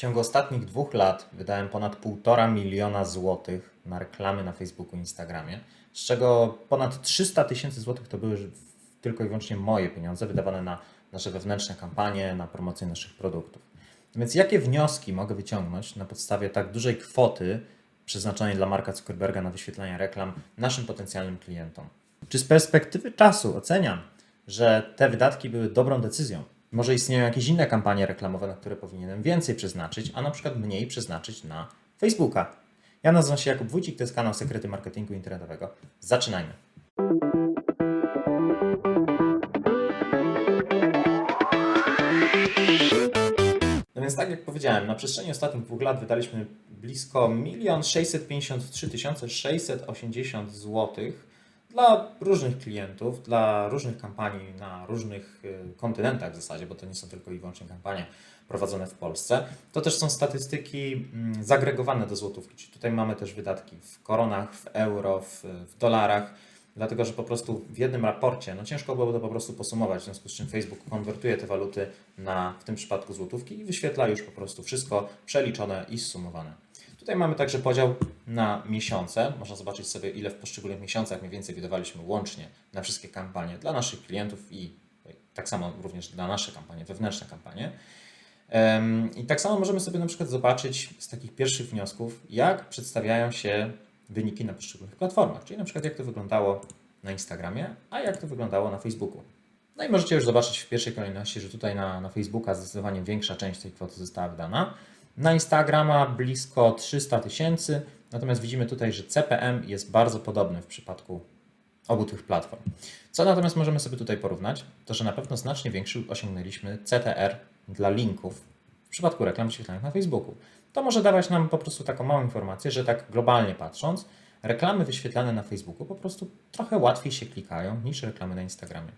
ciągu ostatnich dwóch lat wydałem ponad 1,5 miliona złotych na reklamy na Facebooku i Instagramie, z czego ponad 300 tysięcy złotych to były tylko i wyłącznie moje pieniądze wydawane na nasze wewnętrzne kampanie, na promocję naszych produktów. Więc jakie wnioski mogę wyciągnąć na podstawie tak dużej kwoty przeznaczonej dla Marka Zuckerberga na wyświetlanie reklam naszym potencjalnym klientom? Czy z perspektywy czasu oceniam, że te wydatki były dobrą decyzją? Może istnieją jakieś inne kampanie reklamowe, na które powinienem więcej przeznaczyć, a na przykład mniej przeznaczyć na Facebooka. Ja nazywam się Jakub Wójcik, to jest kanał Sekrety Marketingu Internetowego. Zaczynajmy. No więc tak jak powiedziałem, na przestrzeni ostatnich dwóch lat wydaliśmy blisko 1 653 680 złotych dla różnych klientów, dla różnych kampanii na różnych y, kontynentach w zasadzie, bo to nie są tylko i wyłącznie kampanie prowadzone w Polsce. To też są statystyki mm, zagregowane do złotówki, czyli tutaj mamy też wydatki w koronach, w euro, w, w dolarach, dlatego że po prostu w jednym raporcie, no ciężko byłoby to po prostu posumować, w związku z czym Facebook konwertuje te waluty na, w tym przypadku złotówki i wyświetla już po prostu wszystko przeliczone i zsumowane. Tutaj mamy także podział na miesiące. Można zobaczyć sobie, ile w poszczególnych miesiącach mniej więcej wydawaliśmy łącznie na wszystkie kampanie dla naszych klientów i tak samo również dla naszych kampanii, wewnętrzne kampanie. I tak samo możemy sobie na przykład zobaczyć z takich pierwszych wniosków, jak przedstawiają się wyniki na poszczególnych platformach, czyli na przykład jak to wyglądało na Instagramie, a jak to wyglądało na Facebooku. No i możecie już zobaczyć w pierwszej kolejności, że tutaj na, na Facebooka zdecydowanie większa część tej kwoty została wydana. Na Instagrama blisko 300 tysięcy, natomiast widzimy tutaj, że CPM jest bardzo podobny w przypadku obu tych platform. Co natomiast możemy sobie tutaj porównać, to że na pewno znacznie większy osiągnęliśmy CTR dla linków w przypadku reklam wyświetlanych na Facebooku. To może dawać nam po prostu taką małą informację, że tak globalnie patrząc, reklamy wyświetlane na Facebooku po prostu trochę łatwiej się klikają niż reklamy na Instagramie.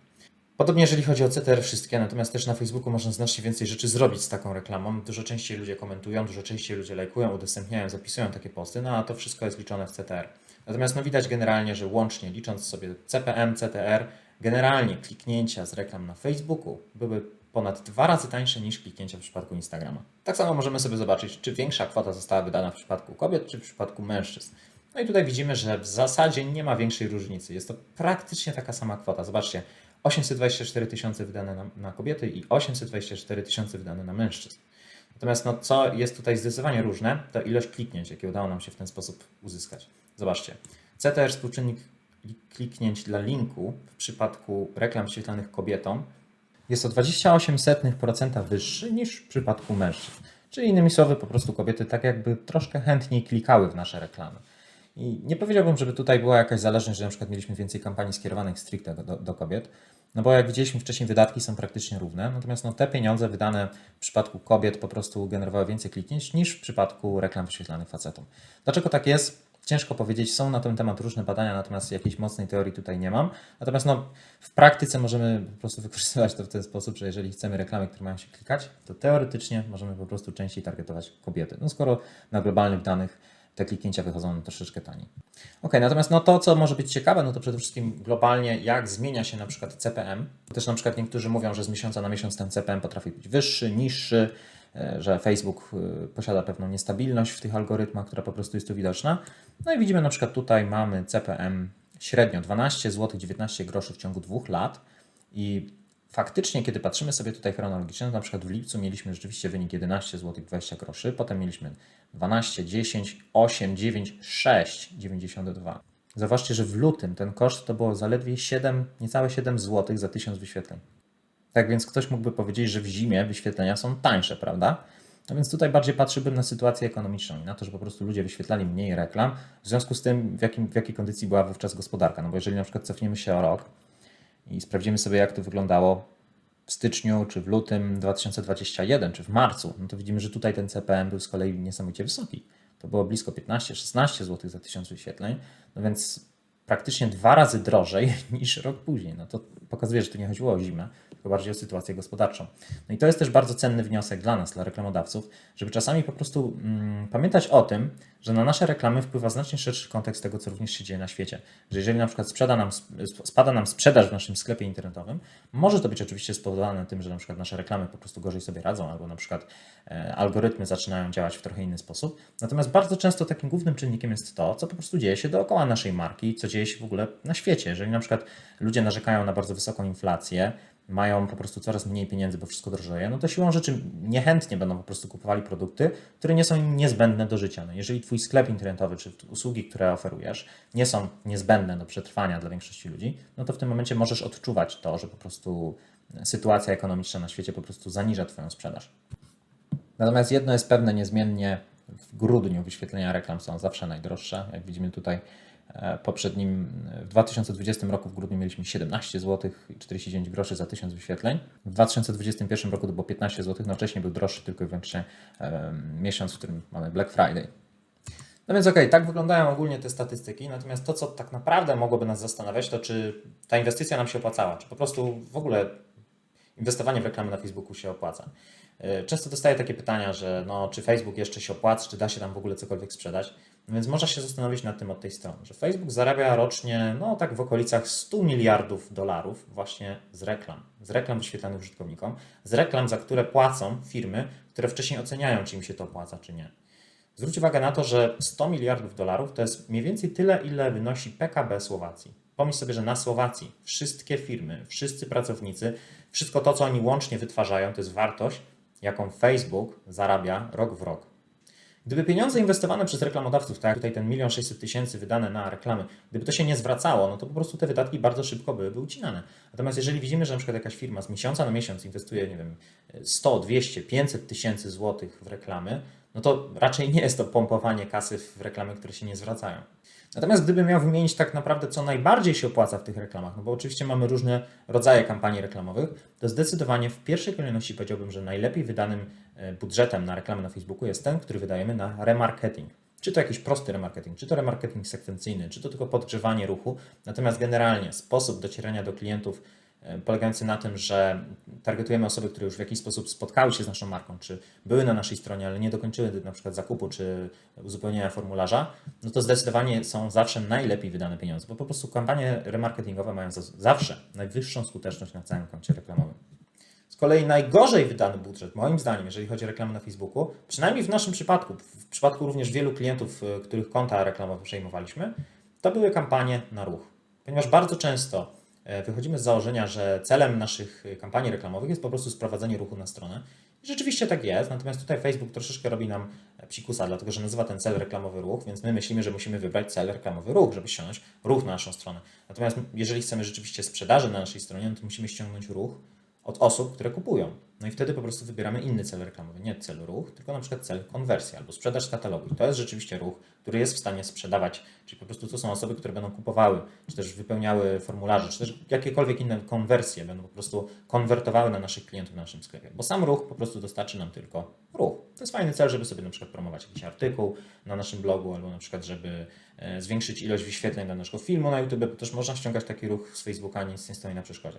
Podobnie jeżeli chodzi o CTR wszystkie, natomiast też na Facebooku można znacznie więcej rzeczy zrobić z taką reklamą. Dużo częściej ludzie komentują, dużo częściej ludzie lajkują, udostępniają, zapisują takie posty, no a to wszystko jest liczone w CTR. Natomiast no widać generalnie, że łącznie licząc sobie CPM, CTR, generalnie kliknięcia z reklam na Facebooku były ponad dwa razy tańsze niż kliknięcia w przypadku Instagrama. Tak samo możemy sobie zobaczyć, czy większa kwota została wydana w przypadku kobiet, czy w przypadku mężczyzn. No i tutaj widzimy, że w zasadzie nie ma większej różnicy. Jest to praktycznie taka sama kwota. Zobaczcie, 824 tysiące wydane na, na, kobiety i 824 tysiące wydane na mężczyzn. Natomiast no, co jest tutaj zdecydowanie różne, to ilość kliknięć, jakie udało nam się w ten sposób uzyskać. Zobaczcie, CTR współczynnik kliknięć dla linku w przypadku reklam świetlanych kobietom jest o 28% wyższy niż w przypadku mężczyzn. Czyli innymi słowy, po prostu kobiety tak jakby troszkę chętniej klikały w nasze reklamy. I nie powiedziałbym, żeby tutaj była jakaś zależność, że na przykład mieliśmy więcej kampanii skierowanych stricte do, do kobiet, no bo jak widzieliśmy wcześniej, wydatki są praktycznie równe, natomiast no, te pieniądze wydane w przypadku kobiet po prostu generowały więcej kliknięć niż w przypadku reklam wyświetlanych facetom. Dlaczego tak jest? Ciężko powiedzieć, są na ten temat różne badania, natomiast jakiejś mocnej teorii tutaj nie mam. Natomiast no, w praktyce możemy po prostu wykorzystywać to w ten sposób, że jeżeli chcemy reklamy, które mają się klikać, to teoretycznie możemy po prostu częściej targetować kobiety. No skoro na globalnych danych te kliknięcia wychodzą troszeczkę taniej. Ok, natomiast no to, co może być ciekawe, no to przede wszystkim globalnie, jak zmienia się na przykład CPM. Też na przykład niektórzy mówią, że z miesiąca na miesiąc ten CPM potrafi być wyższy, niższy, e, że Facebook e, posiada pewną niestabilność w tych algorytmach, która po prostu jest tu widoczna. No i widzimy na przykład tutaj mamy CPM średnio 12 zł 19 groszy w ciągu dwóch lat i faktycznie, kiedy patrzymy sobie tutaj chronologicznie, na przykład w lipcu mieliśmy rzeczywiście wynik 11 zł 20 groszy, potem mieliśmy 12, 10, 8, 9, 6, 92. Zauważcie, że w lutym ten koszt to było zaledwie 7, niecałe 7 zł za 1000 wyświetleń. Tak więc ktoś mógłby powiedzieć, że w zimie wyświetlenia są tańsze, prawda? No więc tutaj bardziej patrzyłbym na sytuację ekonomiczną i na to, że po prostu ludzie wyświetlali mniej reklam, w związku z tym, w, jakim, w jakiej kondycji była wówczas gospodarka. No bo jeżeli na przykład cofniemy się o rok, i sprawdzimy sobie, jak to wyglądało w styczniu, czy w lutym 2021, czy w marcu, no to widzimy, że tutaj ten CPM był z kolei niesamowicie wysoki. To było blisko 15-16 zł za 1000 wyświetleń, no więc praktycznie dwa razy drożej niż rok później. No to pokazuje, że tu nie chodziło o zimę, tylko bardziej o sytuację gospodarczą. No i to jest też bardzo cenny wniosek dla nas, dla reklamodawców, żeby czasami po prostu mm, pamiętać o tym, że na nasze reklamy wpływa znacznie szerszy kontekst tego, co również się dzieje na świecie. Że jeżeli na przykład sprzeda nam, spada nam sprzedaż w naszym sklepie internetowym, może to być oczywiście spowodowane tym, że na przykład nasze reklamy po prostu gorzej sobie radzą, albo na przykład e, algorytmy zaczynają działać w trochę inny sposób. Natomiast bardzo często takim głównym czynnikiem jest to, co po prostu dzieje się dookoła naszej marki, co dzieje się w ogóle na świecie. Jeżeli na przykład ludzie narzekają na bardzo wysoką inflację, mają po prostu coraz mniej pieniędzy, bo wszystko drożeje, no to siłą rzeczy niechętnie będą po prostu kupowali produkty, które nie są im niezbędne do życia. No jeżeli Twój sklep internetowy czy usługi, które oferujesz, nie są niezbędne do przetrwania dla większości ludzi, no to w tym momencie możesz odczuwać to, że po prostu sytuacja ekonomiczna na świecie po prostu zaniża Twoją sprzedaż. Natomiast jedno jest pewne niezmiennie, w grudniu wyświetlenia reklam są zawsze najdroższe. Jak widzimy tutaj poprzednim, w 2020 roku w grudniu mieliśmy 17 zł i 49 groszy za 1000 wyświetleń. W 2021 roku to było 15 zł, no wcześniej był droższy tylko i wyłącznie miesiąc, w którym mamy Black Friday. No więc okej, okay, tak wyglądają ogólnie te statystyki, natomiast to, co tak naprawdę mogłoby nas zastanawiać, to czy ta inwestycja nam się opłacała, czy po prostu w ogóle inwestowanie w reklamy na Facebooku się opłaca. E, często dostaję takie pytania, że no, czy Facebook jeszcze się opłaca, czy da się tam w ogóle cokolwiek sprzedać. No więc można się zastanowić nad tym od tej strony, że Facebook zarabia rocznie, no tak w okolicach 100 miliardów dolarów właśnie z reklam. Z reklam wyświetlanych użytkownikom, z reklam, za które płacą firmy, które wcześniej oceniają, czy im się to opłaca, czy nie. Zwróć uwagę na to, że 100 miliardów dolarów to jest mniej więcej tyle, ile wynosi PKB Słowacji. Pomyśl sobie, że na Słowacji wszystkie firmy, wszyscy pracownicy, wszystko to, co oni łącznie wytwarzają, to jest wartość, jaką Facebook zarabia rok w rok. Gdyby pieniądze inwestowane przez reklamodawców, tak jak tutaj ten milion sześćset tysięcy wydane na reklamy, gdyby to się nie zwracało, no to po prostu te wydatki bardzo szybko byłyby ucinane. Natomiast jeżeli widzimy, że na przykład jakaś firma z miesiąca na miesiąc inwestuje, nie wiem, 100, 200, 500 tysięcy złotych w reklamy, no to raczej nie jest to pompowanie kasy w reklamy, które się nie zwracają. Natomiast gdybym miał wymienić tak naprawdę, co najbardziej się opłaca w tych reklamach, no bo oczywiście mamy różne rodzaje kampanii reklamowych, to zdecydowanie w pierwszej kolejności powiedziałbym, że najlepiej wydanym e, budżetem na reklamę na Facebooku jest ten, który wydajemy na remarketing. Czy to jakiś prosty remarketing, czy to remarketing sekwencyjny, czy to tylko podgrzewanie ruchu. Natomiast generalnie sposób docierania do klientów polegający na tym, że targetujemy osoby, które już w jakiś sposób spotkały się z naszą marką, czy były na naszej stronie, ale nie dokończyły na przykład zakupu, czy uzupełnienia formularza, no to zdecydowanie są zawsze najlepiej wydane pieniądze, bo po prostu kampanie remarketingowe mają zawsze najwyższą skuteczność na całym koncie reklamowym. Z kolei najgorzej wydany budżet, moim zdaniem, jeżeli chodzi o reklamę na Facebooku, przynajmniej w naszym przypadku, w przypadku również wielu klientów, e, których konta reklamowe przejmowaliśmy, to były kampanie na ruch. Ponieważ bardzo często E, wychodzimy z założenia, że celem naszych kampanii reklamowych jest po prostu sprowadzenie ruchu na stronę. I rzeczywiście tak jest, natomiast tutaj Facebook troszeczkę robi nam psikusa, dlatego że nazywa ten cel reklamowy ruch, więc my myślimy, że musimy wybrać cel reklamowy ruch, żeby ściągnąć ruch na naszą stronę. Natomiast jeżeli chcemy rzeczywiście sprzedaży na naszej stronie, no to musimy ściągnąć ruch od osób, które kupują. No i wtedy po prostu wybieramy inny cel reklamowy, nie cel ruch, tylko na przykład cel konwersja albo sprzedaż katalogu. To jest rzeczywiście ruch, który jest w stanie sprzedawać, czyli po prostu to są osoby, które będą kupowały, czy też wypełniały formularze, czy też jakiekolwiek inne konwersje będą po prostu konwertowały na naszych klientów w naszym sklepie. Bo sam ruch po prostu dostarczy nam tylko ruch. To jest fajny cel, żeby sobie na przykład promować jakiś artykuł na naszym blogu, albo na przykład, żeby e, zwiększyć ilość wyświetleń dla naszego filmu na YouTube, bo też można ściągać taki ruch z Facebooka, nic nie stoi na przeszkodzie.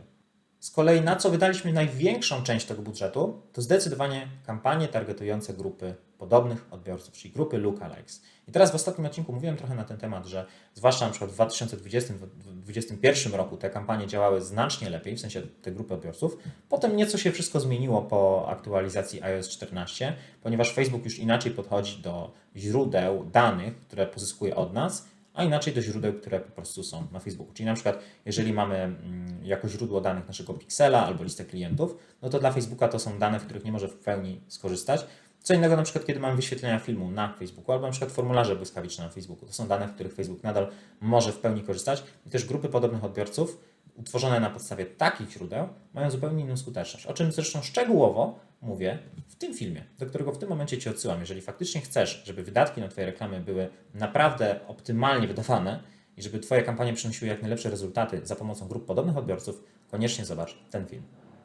Z kolei na co wydaliśmy największą część tego budżetu, to zdecydowanie kampanie targetujące grupy podobnych odbiorców, czyli grupy lookalikes. I teraz w ostatnim odcinku mówiłem trochę na ten temat, że zwłaszcza na przykład w 2020-2021 roku te kampanie działały znacznie lepiej, w sensie te grupy odbiorców. Potem nieco się wszystko zmieniło po aktualizacji iOS 14, ponieważ Facebook już inaczej podchodzi do źródeł danych, które pozyskuje od nas a inaczej do źródeł, które po prostu są na Facebooku. Czyli na przykład, jeżeli mamy mm, jako źródło danych naszego Pixela albo listę klientów, no to dla Facebooka to są dane, w których nie może w pełni skorzystać. Co innego na przykład, kiedy mamy wyświetlenia filmu na Facebooku albo na przykład formularze błyskawiczne na Facebooku. To są dane, w których Facebook nadal może w pełni korzystać i też grupy podobnych odbiorców utworzone na podstawie takich źródeł mają zupełnie inną skuteczność. O czym zresztą szczegółowo mówię w tym filmie, do którego w tym momencie Ci odsyłam. Jeżeli faktycznie chcesz, żeby wydatki na Twoje reklamy były naprawdę optymalnie wydawane i żeby Twoje kampanie przynosiły jak najlepsze rezultaty za pomocą grup podobnych odbiorców, koniecznie zobacz ten film.